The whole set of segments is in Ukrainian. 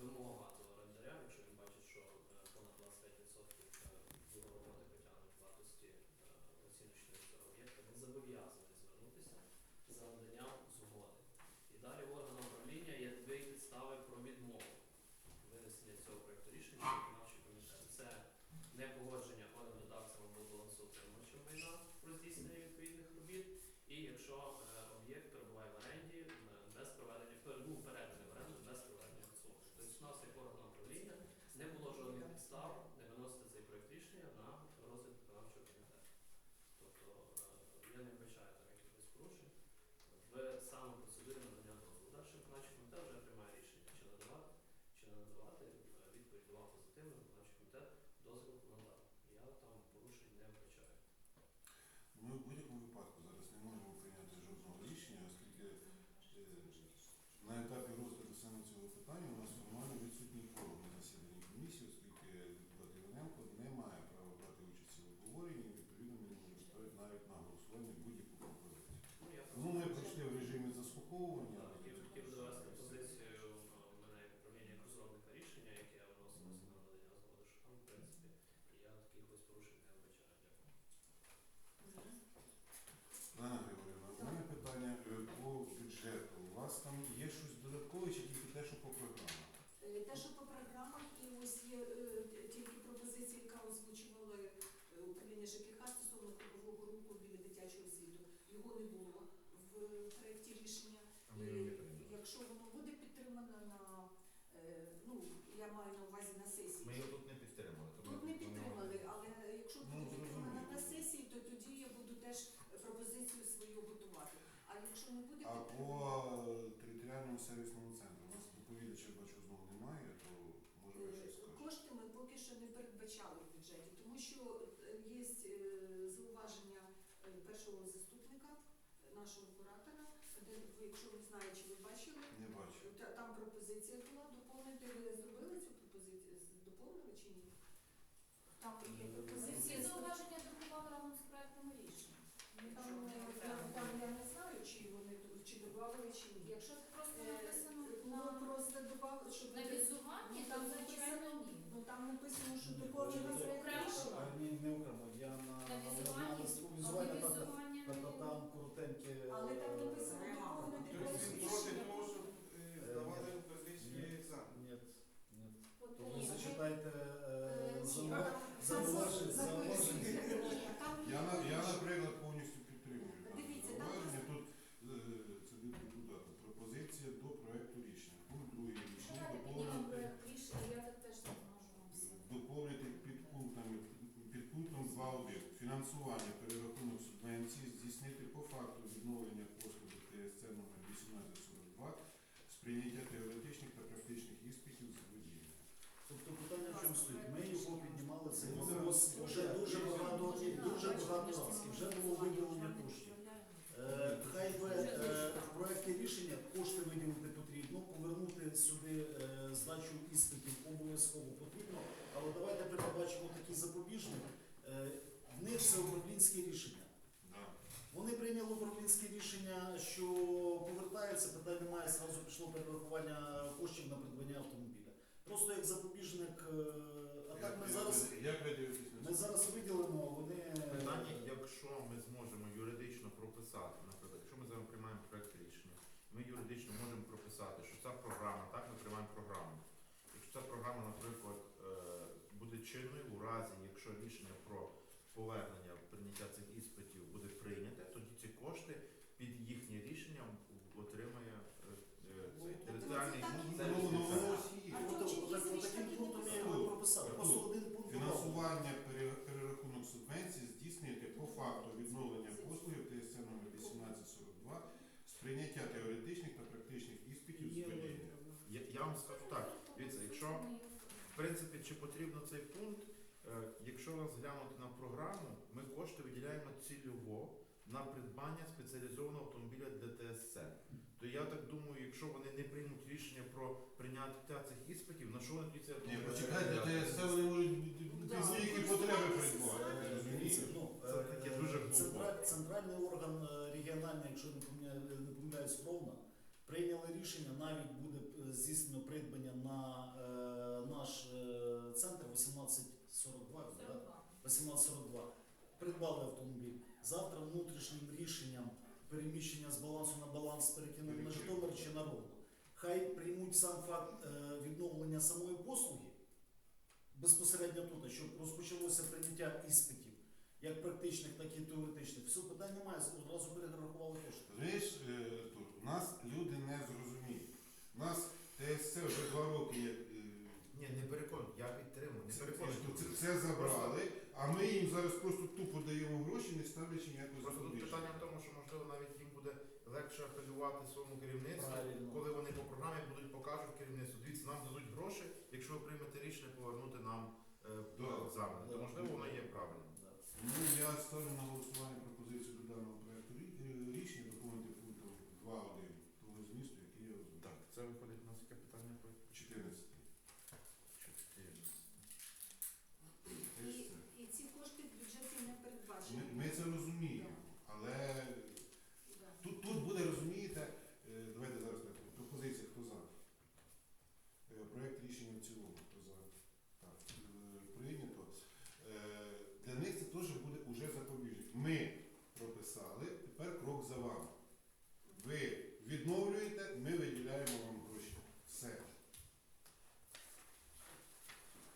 вимога до орендаря, якщо він бачить, що е, понад 25% його роботи притягнуть вартості е, оціночної цього об'єкта, він зобов'язаний звернутися за наданням згоди. І далі в управління є дві підстави про відмову винесення цього проєкту рішення виконавчий комітет. Це непогодження орендодавцем або балансоутримувачем майна про здійснення відповідних робіт. І якщо е, об'єкт 16 орган управління не було жодних підстав не виносити цей проєкт рішення на розгляд виконавчого комітету. Тобто е, я не вбачаю там якихось порушень в саме процедурі надання дозволу. Далі виконавчий комітет вже приймає рішення, чи надавати, чи не надавати. Е, відповідь була позитивна, виконавчий комітет дозвіл надав. Я там порушень не вбачаю. Ну, ми в будь-якому випадку зараз не можемо прийняти жодного рішення, оскільки е, на етапі розгляду саме цього питання у нас якщо воно буде підтримано на е, ну я маю на увазі на сесії. Ми його тут не підтримали. тому Тут не підтримали, але якщо Ну, буде підтримано зрозуміло. на сесії, то тоді я буду теж пропозицію свою готувати. А якщо не буде А по підтримано, е, територіальному сервісному центру у нас доповідача бачу знову немає, то може ви щось Е, скажете. Кошти ми поки що не передбачали в бюджеті, тому що е, є е, зауваження е, першого заступника нашого куратора, де ви, якщо ви знаєте, чи ви бачили, Не бачу. та- там пропозиція була доповнити. Ви зробили цю пропозицію? З- Доповнили чи ні? Там є Всі пропозиція. зауваження друкували разом з проектом рішення. Там, е, там, там я не знаю, чи вони тут- чи додавали, чи ні. Якщо Просто е, написано ну, на, просто додавали, щоб на візуванні, Ну, там звичайно написано, ні. ну там написано, що доповнена проект Окремо. ні, не окремо. Я на, На на візуванні, листку а візуально там, візування там, не там, там коротеньке. Але там е, написано доповнити Тобто він проти того, щоб е, здавали безвічні екзамени. Ні, ні. То ви зачитайте Е, е, зауваження. На- я, наприклад, повністю підтримую дане Дивіться, там зауваження. Тут е, це депутату. Пропозиція до проекту рішення. Пункт другий рішення Давайте піднімемо доповнити, проект рішення, я так теж не можу вам все. доповнити під пунктами під пунктом 2.1. Фінансування перерахунок субвенції здійснити по факту відновлення послуги ТСЦ номер 1842 з прийняття теоретичних та практичних іспитів з водіння. Тобто питання в чому стоїть? Ми його піднімали цей Ну, вопрос це- вже дуже багато і дуже багато разів. І вже було виділення коштів. Е, Хай би е, в проєкті рішення кошти виділити потрібно, повернути сюди е, здачу іспитів обов'язково потрібно. Але давайте передбачимо такий запобіжник. Е, В них це управлінське рішення. Вони прийняли управлінське рішення, що повертається, питань немає, зразу пішло перерахування коштів на придбання автомобіля. Просто як запобіжник, е, а так ми зараз, Як ви дивитесь на ми це? зараз виділимо, вони Питання, якщо ми зможемо юридично прописати, наприклад, якщо ми зараз приймаємо проект рішення, ми юридично можемо прописати, що ця програма, так ми приймаємо програму. Якщо ця програма, наприклад, е, буде чинною повернення на придбання спеціалізованого автомобіля для ТСЦ. То я так думаю, якщо вони не приймуть рішення про прийняття цих іспитів, на що вони тоді це Ні, автомобіль почекайте? ТСЦ вони можуть Да. деякі потреби придбати. Розумієте? ну, Це е, таке дуже глупо. центра- Центральний орган е, регіональний, якщо не помиляю- не помиляюсь, Ровно, Прийняли рішення, навіть буде е, здійснено придбання на е, наш е, центр 1842, да? 1842. Придбали автомобіль. Завтра внутрішнім рішенням переміщення з балансу на баланс перекинули на Житомир чи на Ровно. Хай приймуть сам факт е, відновлення самої послуги безпосередньо тут, щоб розпочалося прийняття іспитів, як практичних, так і теоретичних. Все питань немає, одразу перерахували кошти. Розумієш, е, у нас люди не зрозуміють. Нас ТСЦ вже два роки як. е, Ні, не переконую, я підтримую, не переконую. це, це забрали, а ми їм зараз просто тупо даємо гроші, не ставлячи ніякого Просто тут питання в тому, що можливо навіть їм буде легше апелювати своєму керівництву, Правильно. коли вони по програмі будуть покажуть керівництву. Дивіться, нам дадуть гроші, якщо ви приймете рішення повернути нам е, Да. екзамен. То Да. можливо воно є правильно. Да. Ну, я ставлю на голосування пропозицію до даного проекту рі- е, рішення доповнити пунктом 2.1 того змісту, який я озвучив. Так, це виходить у нас яке питання по 14. 14. І, і ці кошти в бюджеті не передбачені. Ми, ми це розуміємо, але Да. тут, тут буде, розумієте, е, давайте зараз так, пропозиція, хто за? Е, Проект рішення в цілому, хто за? Так, е, прийнято. Е, Для них це теж буде уже запобіжник. Ми прописали, тепер крок за вами. Ви відновлюєте, ми виділяємо вам гроші. Все.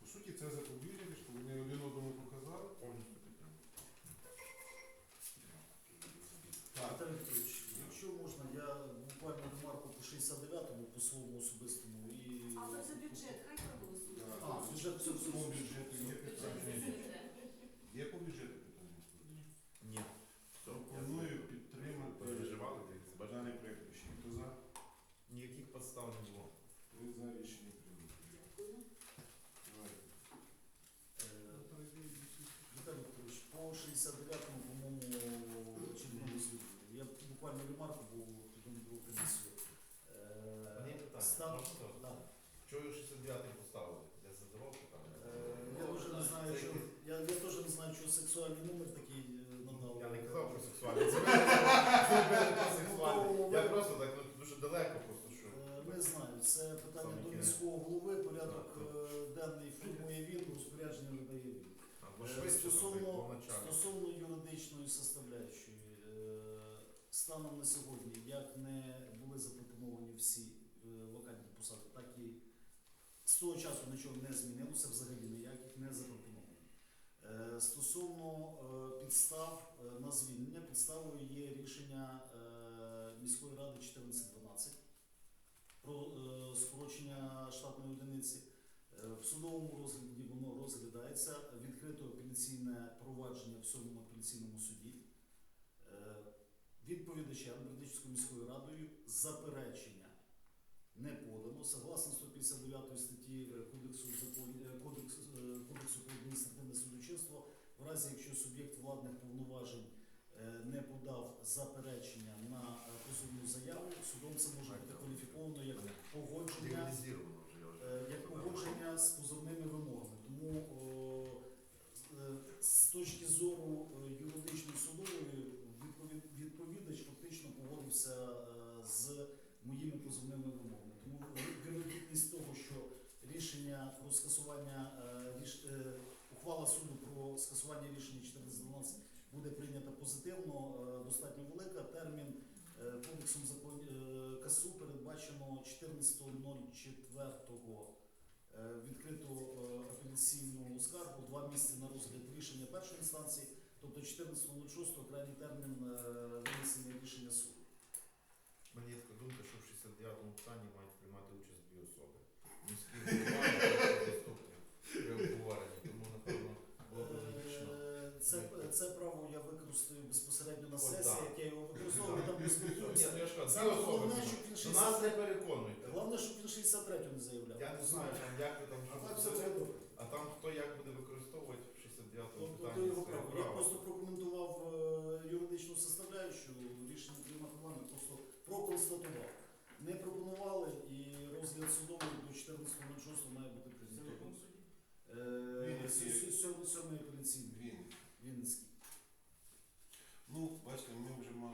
По суті, це запобіжники, що вони один одному показали. Повністю підтримую. Так. Віталій Петрович, якщо можна, я буквально ремарку по 69-му по своєму особистому і. Але за бюджет хай проголосують. Так. А, бюджет все По все. бюджету є питання. Є по бюджету питання? Ні. Все, Пропоную підтримати переживали, дивіться, бачите? даний проект рішення. Хто за? Ніяких підстав не було. Три за рішення прийнято. Дякую. Давайте. Е, Віталій Петрович, по 69-му, по-моєму, очільному звіту. Я буквально ремарку, бо потім був комісію. Е, Стан- Да. Чого 69 поставили? Я задавав питання. Е, Я теж не знаю, що я, я теж не знаю, що сексуальний номер такий е, надав. Я не казав про сексуальність. Це про сексуальність. Я просто так ну, дуже далеко просто що. Е, Не знаю, це питання Саме до кінець. міського голови, порядок Так, е, денний формує він, розпорядження видає він. Або Е, швидше, Стосовно, стосовно юридичної составляючої, е, станом на сьогодні, як не були запропоновані всі вакантні посади, так і з того часу нічого не змінилося, взагалі ніяких не запропоновано. Е, Стосовно е, підстав е, на звільнення, підставою є рішення е, міської ради 1412 про е, скорочення штатної одиниці. Е, В судовому розгляді воно розглядається. Відкрито апеляційне провадження в сьомому апеляційному суді. Е, Відповідачем Бердичівською міською радою заперечення не подано. Согласно 159 статті е, Кодексу е, Кодексу, е, Кодексу про адміністративне судочинство, в разі якщо суб'єкт владних повноважень не подав заперечення на позовну заяву, судом це може бути кваліфіковано як погодження як сказав. погодження з позовними вимогами. Тому о, е, з точки зору е, юридичної судової відповід- відповідач фактично погодився е, з моїми позовними вимогами. Тому вірогідність того, що рішення про скасування е, ріш- е, ухвала суду про скасування рішення 1412 буде прийнята позитивно, е, достатньо велика. Термін е, кодексом е, КАСУ передбачено 14.04 е, відкрито е, апеляційну скаргу, два місяці на розгляд рішення першої інстанції, тобто 14.06 крайній термін винесення рішення суду. У мене є така думка, що в 69-му питанні мають приймати участь дві особи. Міський голова безпосередньо на сесії, так. як я його використовую, там Ні, ну я ж кажу, Саме дві особи. головне, щоб він То нас 60... не. Головне, щоб він 63 не заявляв. Я не знаю, там, як ви там А так все буде добре. А там хто як буде використовувати в 69-му Тобто то питанні його своє право. Я право. просто прокоментував е, юридичну составляючу, рішення приймати вами просто проконстатував. Не пропонували і розгляд судовий до 14.06 має бути Це прийнятий. суді? Е, Вінницький. сьо- сьо- Сьомий сьомий апеляційний. Він. Вінницький. Ну, бачите, ми вже мали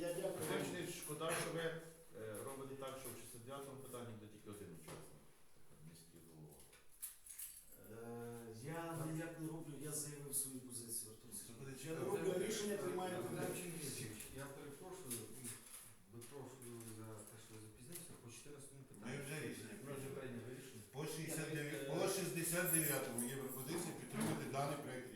я дякую. Тим шкода, що ви е, робите так, що в 69-му питанні буде тільки один учасник тобто е, Я ніяк не роблю, я заявив свою позицію, Я не роблю рішення, приймаю виконавчий. Я перепрошую, випрошую за те, що запізнився по 14-му питанню. Ми вже рішення. По 69-му е, є пропозиція підтримати даний проект